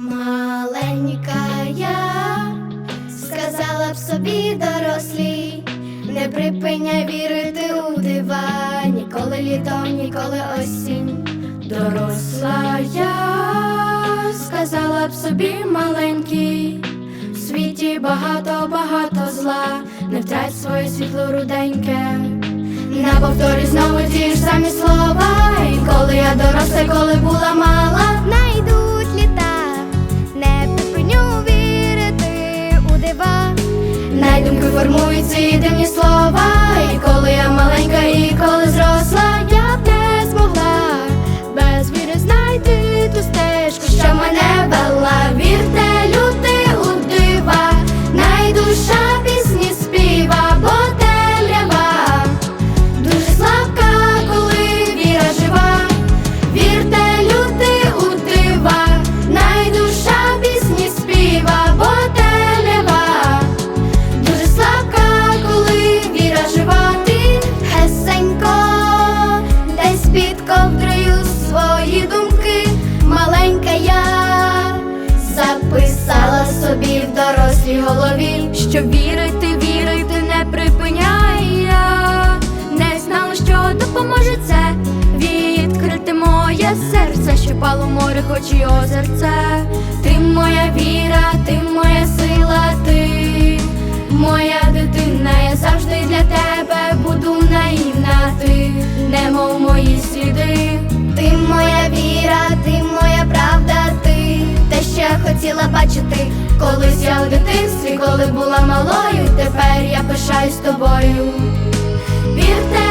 Маленька я сказала б собі дорослі, не припиняй вірити у дива, ніколи літо, ніколи осінь. Доросла я сказала б собі маленький, в світі багато, багато зла, не втрать своє світло руденьке. На повторі знову ті ж самі слова, і коли я доросла, коли була мала, формують ці дивні слова, голові, що вірити, вірити не припиняє. Не знала, що допоможе це відкрити моє серце, що пало море, хоч і озерце. Ти моя віра, ти моя сила, ти моя дитина, я завжди для тебе буду наївна, ти немов мої сліди. Ти моя віра, ти моя правда, ти те, що я хотіла бачити. Колись я у дитинстві, коли була малою, тепер я пишаюсь тобою. Вірте,